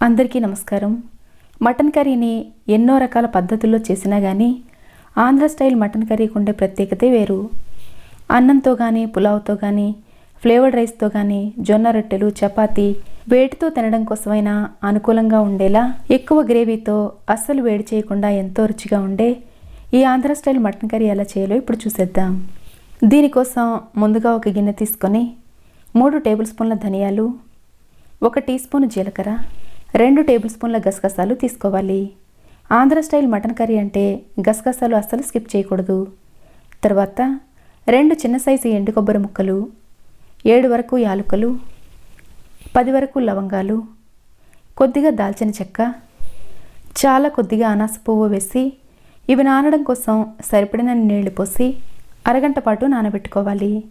అందరికీ నమస్కారం. మటన్ కర్రీని ఎన్నో రకాల పద్ధతుల్లో చేసినా కానీ ఆంధ్ర స్టైల్ మటన్ కర్రీకి ఉండే ప్రత్యేకతే వేరు. అన్నంతో కానీ పులావ్తో కానీ ఫ్లేవర్డ్ రైస్తో కానీ జొన్న రొట్టెలు చపాతి వేడితో తినడం కోసమైనా అనుకూలంగా ఉండేలా ఎక్కువ గ్రేవీతో అస్సలు వేడి చేయకుండా ఎంతో రుచిగా ఉండే ఈ ఆంధ్ర స్టైల్ మటన్ కర్రీ ఎలా చేయాలో ఇప్పుడు చూసేద్దాం. దీనికోసం ముందుగా ఒక గిన్నె తీసుకొని మూడు టేబుల్ స్పూన్ల ధనియాలు ఒక టీ స్పూన్ జీలకర్ర రెండు టేబుల్ స్పూన్ల గసగసాలు తీసుకోవాలి. ఆంధ్ర స్టైల్ మటన్ కర్రీ అంటే గసగసాలు అస్సలు స్కిప్ చేయకూడదు. తర్వాత రెండు చిన్న సైజు ఎండు కొబ్బరి ముక్కలు ఏడు వరకు యాలుకలు పది వరకు లవంగాలు కొద్దిగా దాల్చిన చెక్క చాలా కొద్దిగా అనాస పువ్వు వేసి ఇవి నానడం కోసం సరిపడిన నీళ్ళు పోసి అరగంట పాటు నానబెట్టుకోవాలి.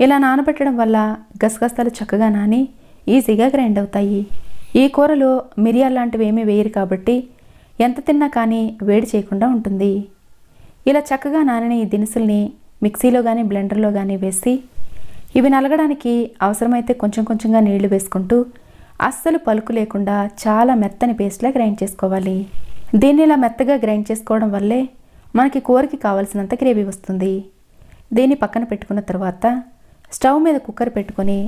ఇలా నానబెట్టడం వల్ల గసగసాలు చక్కగా నాని ఈజీగా గ్రైండ్ అవుతాయి. ఈ కూరలో మిరియాలు లాంటివి ఏమీ వేయరు కాబట్టి ఎంత తిన్నా కానీ వేడి చేయకుండా ఉంటుంది. ఇలా చక్కగా నానిన ఈ దినుసుల్ని మిక్సీలో కానీ బ్లెండర్లో కానీ వేసి ఇవి నలగడానికి అవసరమైతే కొంచెం కొంచెంగా నీళ్ళు వేసుకుంటూ అస్సలు పలుకు లేకుండా చాలా మెత్తని పేస్ట్లా గ్రైండ్ చేసుకోవాలి. దీన్ని ఇలా మెత్తగా గ్రైండ్ చేసుకోవడం వల్లే మనకి కూరకి కావలసినంత గ్రేవీ వస్తుంది. దీన్ని పక్కన పెట్టుకున్న తర్వాత స్టవ్ మీద కుక్కర్ పెట్టుకొని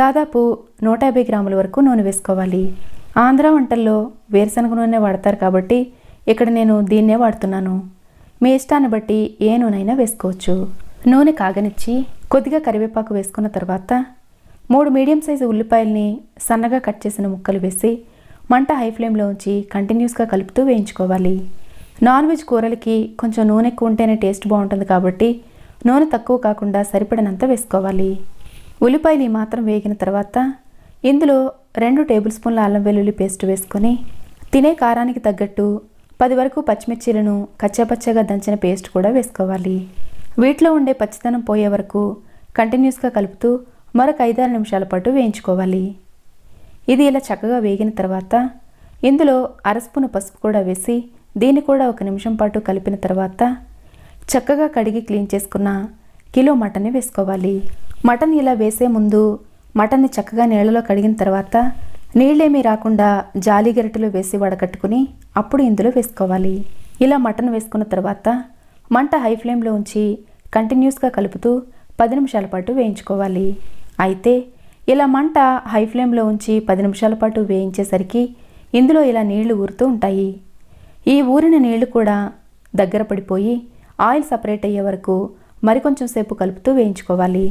దాదాపు నూట యాభై గ్రాముల వరకు నూనె వేసుకోవాలి. ఆంధ్ర వంటల్లో వేరుశనగ నూనె వాడతారు కాబట్టి ఇక్కడ నేను దీన్నే వాడుతున్నాను. మీ ఇష్టాన్ని బట్టి ఏ నూనె వేసుకోవచ్చు. నూనె కాగనిచ్చి కొద్దిగా కరివేపాకు వేసుకున్న తర్వాత మూడు మీడియం సైజు ఉల్లిపాయల్ని సన్నగా కట్ చేసిన ముక్కలు వేసి మంట హై ఫ్లేమ్లో ఉంచి కంటిన్యూస్గా కలుపుతూ వేయించుకోవాలి. నాన్ వెజ్ కూరలకి కొంచెం నూనె ఎక్కువ ఉంటేనే టేస్ట్ బాగుంటుంది కాబట్టి నూనె తక్కువ కాకుండా సరిపడినంత వేసుకోవాలి. ఉల్లిపాయలు మాత్రం వేగిన తర్వాత ఇందులో రెండు టేబుల్ స్పూన్ల అల్లం వెల్లుల్లి పేస్ట్ వేసుకొని తినే కారానికి తగ్గట్టు పది వరకు పచ్చిమిర్చీలను కచ్చాపచ్చగా దంచిన పేస్ట్ కూడా వేసుకోవాలి. వీటిలో ఉండే పచ్చితనం పోయే వరకు కంటిన్యూస్గా కలుపుతూ మరొక ఐదారు నిమిషాల పాటు వేయించుకోవాలి. ఇది ఇలా చక్కగా వేగిన తర్వాత ఇందులో అరస్పూను పసుపు కూడా వేసి దీన్ని కూడా ఒక నిమిషం పాటు కలిపిన తర్వాత చక్కగా కడిగి క్లీన్ చేసుకున్న కిలో మటన్ని వేసుకోవాలి. మటన్ ఇలా వేసే ముందు మటన్ని చక్కగా నీళ్ళలో కడిగిన తర్వాత నీళ్ళేమీ రాకుండా జాలి గరిటెలో వేసి వడకట్టుకుని అప్పుడు ఇందులో వేసుకోవాలి. ఇలా మటన్ వేసుకున్న తర్వాత మంట హై ఫ్లేమ్లో ఉంచి కంటిన్యూస్గా కలుపుతూ పది నిమిషాల పాటు వేయించుకోవాలి. అయితే ఇలా మంట హై ఫ్లేమ్లో ఉంచి పది నిమిషాల పాటు వేయించేసరికి ఇందులో ఇలా నీళ్ళు ఊరుతూ ఉంటాయి. ఈ ఊరిన నీళ్ళు కూడా దగ్గర పడిపోయి ఆయిల్ సపరేట్ అయ్యే వరకు మరికొంచెం సేపు కలుపుతూ వేయించుకోవాలి.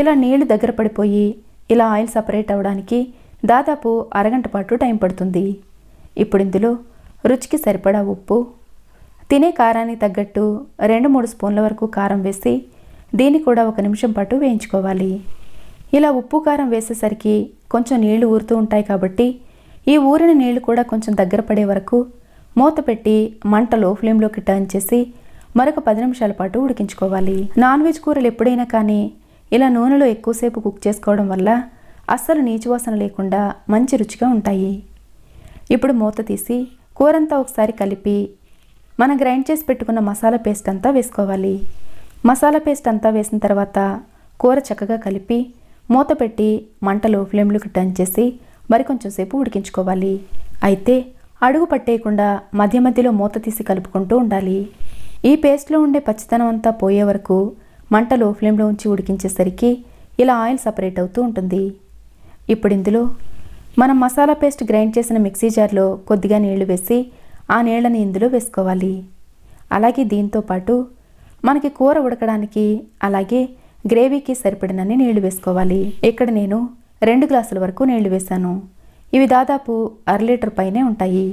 ఇలా నీళ్ళు దగ్గర పడిపోయి ఇలా ఆయిల్ సపరేట్ అవ్వడానికి దాదాపు అరగంట పాటు టైం పడుతుంది. ఇప్పుడు ఇందులో రుచికి సరిపడా ఉప్పు తినే కారానికి తగ్గట్టు రెండు మూడు స్పూన్ల వరకు కారం వేసి దీన్ని కూడా ఒక నిమిషం పాటు వేయించుకోవాలి. ఇలా ఉప్పు కారం వేసేసరికి కొంచెం నీళ్ళు ఊరుతూ ఉంటాయి కాబట్టి ఈ ఊరిన నీళ్ళు కూడా కొంచెం దగ్గర పడే వరకు మూత పెట్టి మంట లో ఫ్లేమ్లోకి టర్న్ చేసి మరొక పది నిమిషాల పాటు ఉడికించుకోవాలి. నాన్ వెజ్ కూరలు ఎప్పుడైనా కానీ ఇలా నూనెలో ఎక్కువసేపు కుక్ చేసుకోవడం వల్ల అస్సలు నీచువాసన లేకుండా మంచి రుచిగా ఉంటాయి. ఇప్పుడు మూత తీసి కూరంతా ఒకసారి కలిపి మనం గ్రైండ్ చేసి పెట్టుకున్న మసాలా పేస్ట్ అంతా వేసుకోవాలి. మసాలా పేస్ట్ అంతా వేసిన తర్వాత కూర చక్కగా కలిపి మూత పెట్టి మంటలో ఫ్లేమ్లోకి టర్న్ చేసి మరికొంచెం సేపు ఉడికించుకోవాలి. అయితే అడుగు పట్టేయకుండా మధ్య మధ్యలో మూత తీసి కలుపుకుంటూ ఉండాలి. ఈ పేస్ట్లో ఉండే పచ్చితనం అంతా పోయే వరకు మంటలో ఫ్లేమ్లో ఉంచి ఉడికించేసరికి ఇలా ఆయిల్ సపరేట్ అవుతూ ఉంటుంది. ఇప్పుడు ఇందులో మనం మసాలా పేస్ట్ గ్రైండ్ చేసిన మిక్సీ జార్లో కొద్దిగా నీళ్ళు వేసి ఆ నీళ్ళని ఇందులో వేసుకోవాలి. అలాగే దీంతో పాటు మనకి కూర ఉడకడానికి అలాగే గ్రేవీకి సరిపడినన్ని నీళ్ళు వేసుకోవాలి. ఇక్కడ నేను రెండు గ్లాసుల వరకు నీళ్ళు వేశాను. ఇవి దాదాపు అర లీటర్ పైనే ఉంటాయి.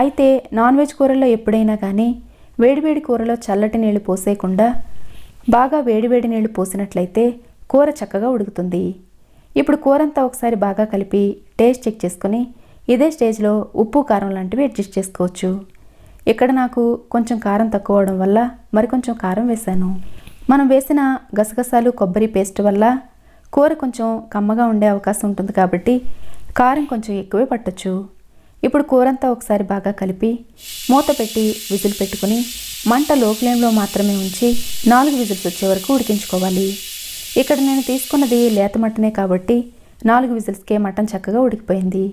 అయితే నాన్ వెజ్ కూరల్లో ఎప్పుడైనా కానీ వేడివేడి కూరలో చల్లటి నీళ్ళు పోసేయకుండా బాగా వేడివేడి నీళ్ళు పోసినట్లయితే కూర చక్కగా ఉడుకుతుంది. ఇప్పుడు కూరంతా ఒకసారి బాగా కలిపి టేస్ట్ చెక్ చేసుకొని ఇదే స్టేజ్లో ఉప్పు కారం లాంటివి అడ్జస్ట్ చేసుకోవచ్చు. ఇక్కడ నాకు కొంచెం కారం తక్కువ అవడం వల్ల మరికొంచెం కారం వేశాను. మనం వేసిన గసగసాలు కొబ్బరి పేస్ట్ వల్ల కూర కొంచెం కమ్మగా ఉండే అవకాశం ఉంటుంది కాబట్టి కారం కొంచెం ఎక్కువే పట్టచ్చు. ఇప్పుడు కూరంతా ఒకసారి బాగా కలిపి మూత పెట్టి విజిల్ పెట్టుకుని మంట లో ఫ్లేమ్లో మాత్రమే ఉంచి నాలుగు విజిల్స్ వచ్చే వరకు ఉడికించుకోవాలి. ఇక్కడ నేను తీసుకున్నది లేత మటనే కాబట్టి నాలుగు విజిల్స్కే మటన్ చక్కగా ఉడికిపోయింది.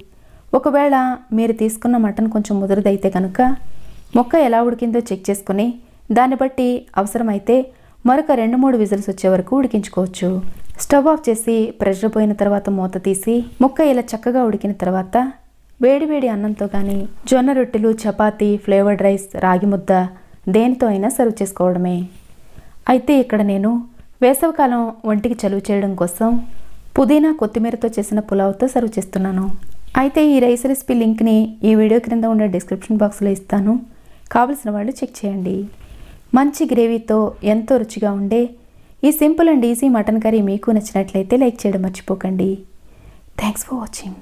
ఒకవేళ మీరు తీసుకున్న మటన్ కొంచెం ముదురుదైతే కనుక మొక్క ఎలా ఉడికిందో చెక్ చేసుకుని దాన్ని బట్టి అవసరమైతే మరొక రెండు మూడు విజిల్స్ వచ్చే వరకు ఉడికించుకోవచ్చు. స్టవ్ ఆఫ్ చేసి ప్రెషర్ పోయిన తర్వాత మూత తీసి ముక్క ఇలా చక్కగా ఉడికిన తర్వాత వేడివేడి అన్నంతో కానీ జొన్న రొట్టెలు చపాతీ ఫ్లేవర్డ్ రైస్ రాగి ముద్ద దేనితో అయినా సర్వ్ చేసుకోవడమే. అయితే ఇక్కడ నేను వేసవికాలం ఒంటికి చలువ చేయడం కోసం పుదీనా కొత్తిమీరతో చేసిన పులావ్తో సర్వ్ చేస్తున్నాను. అయితే ఈ రైస్ రెసిపీ లింక్ని ఈ వీడియో క్రింద ఉండే డిస్క్రిప్షన్ బాక్స్లో ఇస్తాను. కావలసిన వాళ్ళు చెక్ చేయండి. మంచి గ్రేవీతో ఎంతో రుచిగా ఉండే ఈ simple and easy mutton curry మీకు నచ్చినట్లయితే లైక్ చేయడం మర్చిపోకండి. Thanks for watching